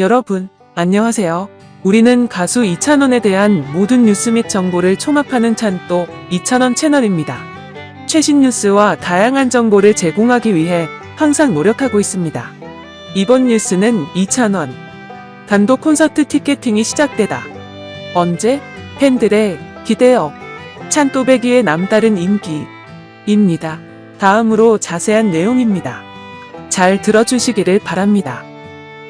여러분, 안녕하세요. 우리는 가수 이찬원에 대한 모든 뉴스 및 정보를 총합하는 찬또 이찬원 채널입니다. 최신 뉴스와 다양한 정보를 제공하기 위해 항상 노력하고 있습니다. 이번 뉴스는 이찬원 단독 콘서트 티켓팅이 시작되다. 언제? 팬들의 기대업. 찬또배기의 남다른 인기입니다. 다음으로 자세한 내용입니다. 잘 들어주시기를 바랍니다.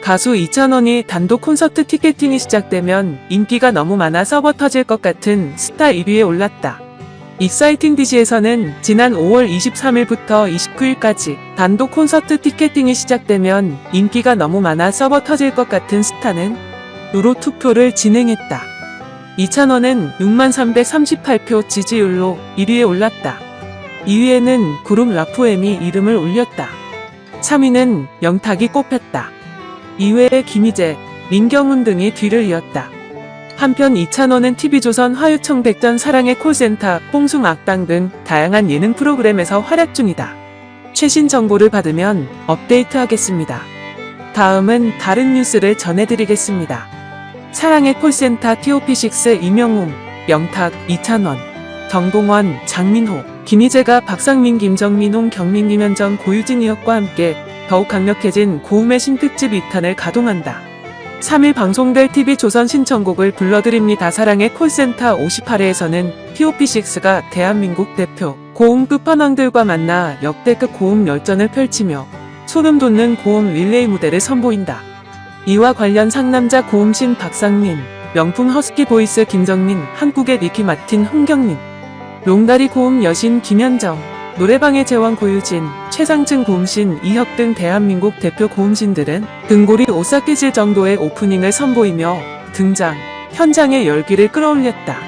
가수 이찬원이 단독 콘서트 티켓팅이 시작되면 인기가 너무 많아 서버 터질 것 같은 스타 1위에 올랐다. 익사이팅 디시에서는 지난 5월 23일부터 29일까지 단독 콘서트 티켓팅이 시작되면 인기가 너무 많아 서버 터질 것 같은 스타는 으로 투표를 진행했다. 이찬원은 6338표 지지율로 1위에 올랐다. 2위에는 그룹 라포엠이 이름을 올렸다. 3위는 영탁이 꼽혔다. 이외에 김희재, 민경훈 등이 뒤를 이었다. 한편 이찬원은 TV조선 화요청 백전 사랑의 콜센터, 뽕숭 악당 등 다양한 예능 프로그램에서 활약 중이다. 최신 정보를 받으면 업데이트하겠습니다. 다음은 다른 뉴스를 전해드리겠습니다. 사랑의 콜센터 TOP6 이명웅, 영탁, 이찬원, 정봉원, 장민호, 김희재가 박상민, 김정민 홍, 경민, 김현정, 고유진 이혁과 함께 더욱 강력해진 고음의 신특집 2탄을 가동한다. 3일 방송될 TV 조선 신청곡을 불러드립니다. 사랑의 콜센터 58회에서는 TOP6가 대한민국 대표 고음 끝판왕들과 만나 역대급 고음 열전을 펼치며 소름 돋는 고음 릴레이 무대를 선보인다. 이와 관련 상남자 고음신 박상민, 명품 허스키 보이스 김정민, 한국의 니키 마틴 홍경민, 롱다리 고음 여신 김현정, 노래방의 제왕 고유진, 최상층 고음신 이혁 등 대한민국 대표 고음신들은 등골이 오싹해질 정도의 오프닝을 선보이며 등장, 현장의 열기를 끌어올렸다.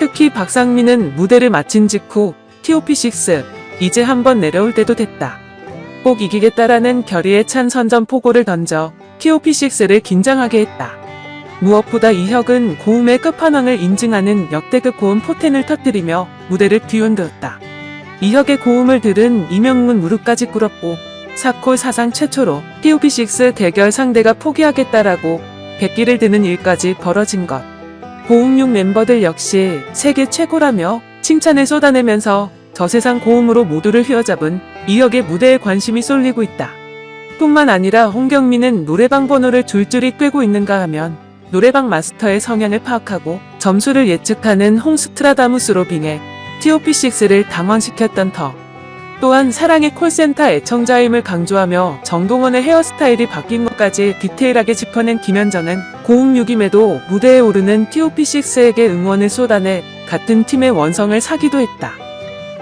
특히 박상민은 무대를 마친 직후 TOP6 이제 한번 내려올 때도 됐다. 꼭 이기겠다라는 결의에 찬 선전 포고를 던져 TOP6를 긴장하게 했다. 무엇보다 이혁은 고음의 끝판왕을 인증하는 역대급 고음 포텐을 터뜨리며 무대를 뒤흔들었다. 이혁의 고음을 들은 이명웅은 무릎까지 꿇었고 사콜 사상 최초로 TOP6 대결 상대가 포기하겠다라고 백기를 드는 일까지 벌어진 것. 고음육 멤버들 역시 세계 최고라며 칭찬을 쏟아내면서 저세상 고음으로 모두를 휘어잡은 이혁의 무대에 관심이 쏠리고 있다. 뿐만 아니라 홍경민은 노래방 번호를 줄줄이 꿰고 있는가 하면 노래방 마스터의 성향을 파악하고 점수를 예측하는 홍스트라다무스로 빙해 TOP6를 당황시켰던 터. 또한 사랑의 콜센터 애청자임을 강조하며 정동원의 헤어스타일이 바뀐 것까지 디테일하게 짚어낸 김현정은 고음 6임에도 무대에 오르는 TOP6에게 응원을 쏟아내 같은 팀의 원성을 사기도 했다.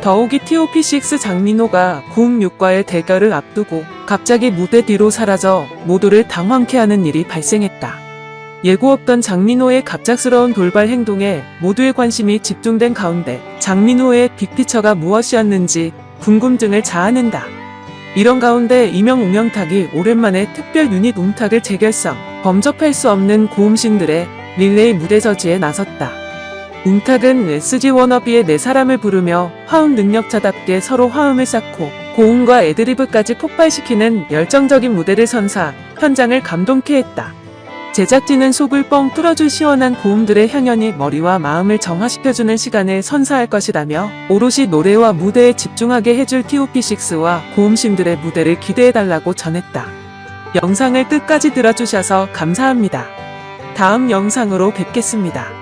더욱이 TOP6 장민호가 고음 6과의 대결을 앞두고 갑자기 무대 뒤로 사라져 모두를 당황케 하는 일이 발생했다. 예고 없던 장민호의 갑작스러운 돌발 행동에 모두의 관심이 집중된 가운데 장민호의 빅피처가 무엇이었는지 궁금증을 자아낸다. 이런 가운데 이명 웅 영탁이 오랜만에 특별 유닛 웅탁을 재결성, 범접할 수 없는 고음신들의 릴레이 무대 저지에 나섰다. 웅탁은 SG 워너비의 네 사람을 부르며 화음 능력자답게 서로 화음을 쌓고 고음과 애드리브까지 폭발시키는 열정적인 무대를 선사 현장을 감동케 했다. 제작진은 속을 뻥 뚫어줄 시원한 고음들의 향연이 머리와 마음을 정화시켜주는 시간을 선사할 것이라며 오롯이 노래와 무대에 집중하게 해줄 TOP6와 고음신들의 무대를 기대해달라고 전했다. 영상을 끝까지 들어주셔서 감사합니다. 다음 영상으로 뵙겠습니다.